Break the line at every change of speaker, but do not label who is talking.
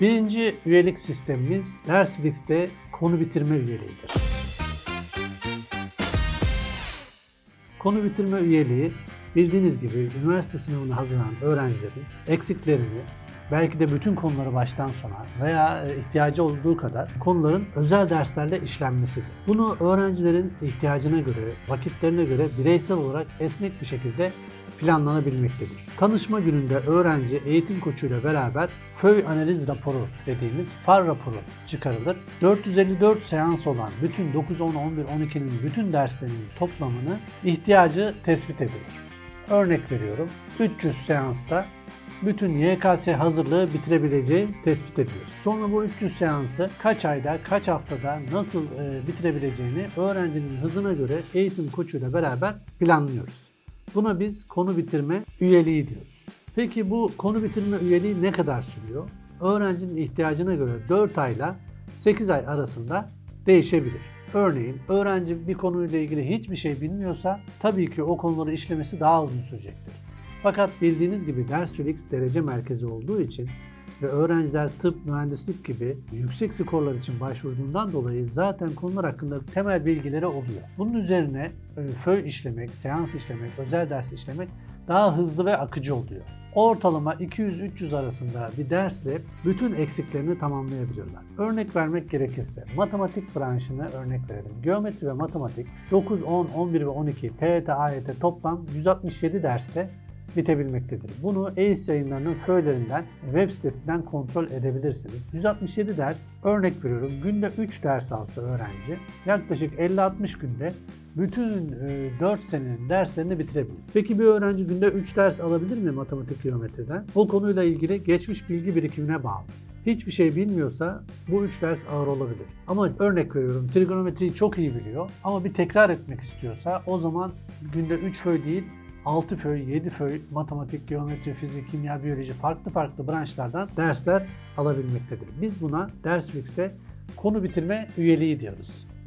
Birinci üyelik sistemimiz Dersflix'te konu bitirme üyeliğidir. Konu bitirme üyeliği bildiğiniz gibi üniversite sınavına hazırlanan öğrencilerin eksiklerini belki de bütün konuları baştan sona veya e, ihtiyacı olduğu kadar konuların özel derslerle işlenmesidir. Bunu öğrencilerin ihtiyacına göre, vakitlerine göre bireysel olarak esnek bir şekilde planlanabilmektedir. Tanışma gününde öğrenci eğitim koçuyla beraber föy analiz raporu dediğimiz FAR raporu çıkarılır. 454 seans olan bütün 9, 10, 11, 12'nin bütün derslerinin toplamını ihtiyacı tespit edilir. Örnek veriyorum 300 seansta bütün YKS hazırlığı bitirebileceği tespit edilir. Sonra bu 300 seansı kaç ayda, kaç haftada nasıl e, bitirebileceğini öğrencinin hızına göre eğitim koçuyla beraber planlıyoruz. Buna biz konu bitirme üyeliği diyoruz. Peki bu konu bitirme üyeliği ne kadar sürüyor? Öğrencinin ihtiyacına göre 4 ayla 8 ay arasında değişebilir. Örneğin öğrenci bir konuyla ilgili hiçbir şey bilmiyorsa tabii ki o konuları işlemesi daha uzun sürecektir. Fakat bildiğiniz gibi Dersflix derece merkezi olduğu için ve öğrenciler tıp, mühendislik gibi yüksek skorlar için başvurduğundan dolayı zaten konular hakkında temel bilgileri oluyor. Bunun üzerine e, föy işlemek, seans işlemek, özel ders işlemek daha hızlı ve akıcı oluyor. Ortalama 200-300 arasında bir dersle bütün eksiklerini tamamlayabiliyorlar. Örnek vermek gerekirse matematik branşını örnek verelim. Geometri ve matematik 9, 10, 11 ve 12 TET, AYT toplam 167 derste bitebilmektedir. Bunu ACE yayınlarının föylerinden, web sitesinden kontrol edebilirsiniz. 167 ders, örnek veriyorum günde 3 ders alsa öğrenci yaklaşık 50-60 günde bütün e, 4 senenin derslerini bitirebilir. Peki bir öğrenci günde 3 ders alabilir mi matematik geometriden? O konuyla ilgili geçmiş bilgi birikimine bağlı. Hiçbir şey bilmiyorsa bu 3 ders ağır olabilir. Ama örnek veriyorum trigonometriyi çok iyi biliyor ama bir tekrar etmek istiyorsa o zaman günde 3 föy değil 6 föy, 7 föy matematik, geometri, fizik, kimya, biyoloji farklı farklı branşlardan dersler alabilmektedir. Biz buna Dersflix'te konu bitirme üyeliği diyoruz.